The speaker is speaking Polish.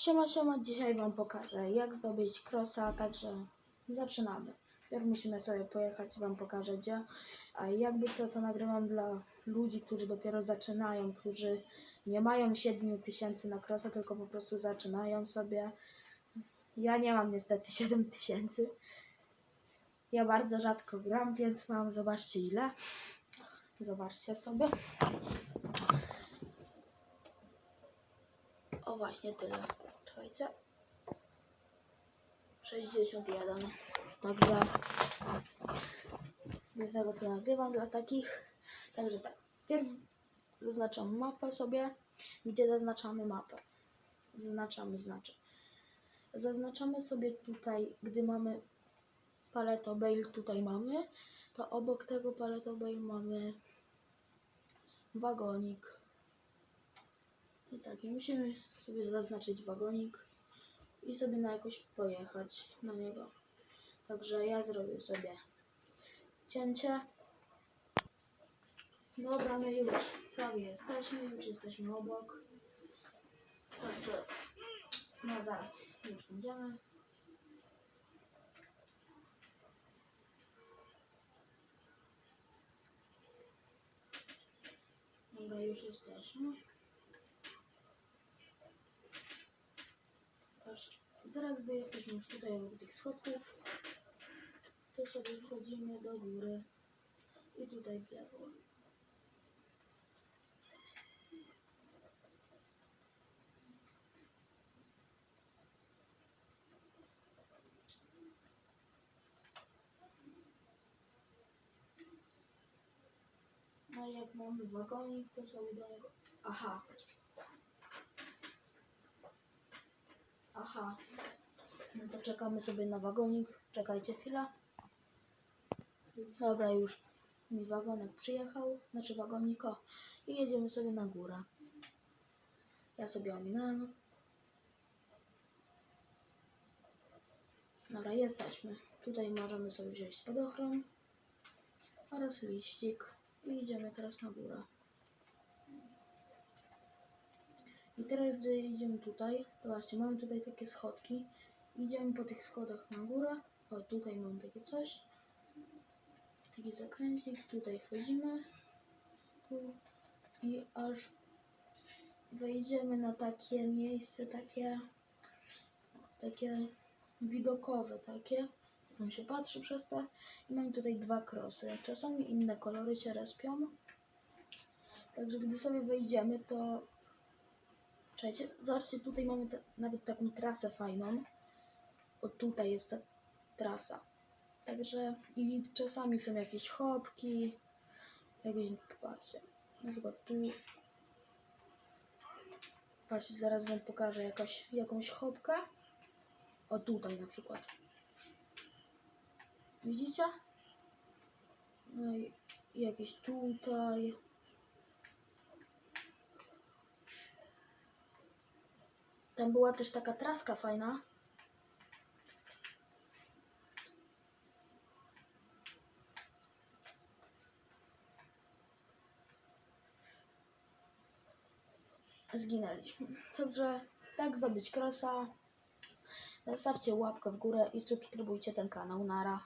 Siema, siema, dzisiaj Wam pokażę jak zdobyć krosa, także zaczynamy. Pierw musimy sobie pojechać, Wam pokażę gdzie, a jakby co to nagrywam dla ludzi, którzy dopiero zaczynają, którzy nie mają 7 tysięcy na krosa, tylko po prostu zaczynają sobie. Ja nie mam niestety 7 tysięcy. Ja bardzo rzadko gram, więc mam, zobaczcie ile. Zobaczcie sobie. O właśnie tyle. Czekajcie. 61. Także dlatego to nagrywam dla takich. Także tak. Pierw zaznaczam mapę sobie. Gdzie zaznaczamy mapę? Zaznaczamy znaczy. Zaznaczamy sobie tutaj, gdy mamy paleto bail tutaj mamy, to obok tego paleto bail mamy wagonik. Tak, i musimy sobie zaznaczyć wagonik i sobie na jakoś pojechać na niego. Także ja zrobię sobie cięcie. Dobra, my już prawie jesteśmy, już jesteśmy obok. Także no zaraz już będziemy. Dobra, już jesteśmy. Aż teraz, gdy jesteśmy już tutaj obok tych schodków, to sobie wchodzimy do góry i tutaj w lewo. No i jak mamy wagonik, to sobie do niego... Aha. Aha. No to czekamy sobie na wagonik. Czekajcie chwilę. Dobra, już mi wagonek przyjechał. Znaczy wagonik, o. I jedziemy sobie na górę. Ja sobie ominąłem. Dobra, jesteśmy. Tutaj możemy sobie wziąć spadochron oraz liścik. I idziemy teraz na górę. I teraz, gdy idziemy tutaj, to właśnie mamy tutaj takie schodki. Idziemy po tych schodach na górę. O, tutaj mam takie coś. Taki zakrętnik. Tutaj wchodzimy. Tu. I aż wejdziemy na takie miejsce, takie takie widokowe, takie. Tam się patrzy przez te. I mam tutaj dwa krosy. Czasami inne kolory się respią. Także gdy sobie wejdziemy, to Czekajcie, zobaczcie, tutaj mamy te, nawet taką trasę fajną. O tutaj jest ta trasa. Także i czasami są jakieś chopki, jakieś, patrzcie, na przykład tu. Patrzcie, zaraz wam pokażę jakaś, jakąś chopkę. O tutaj na przykład. Widzicie? No i jakieś tutaj. Tam była też taka traska fajna. Zginęliśmy. Także tak zdobyć krosa. Zostawcie łapkę w górę i subskrybujcie ten kanał. Nara.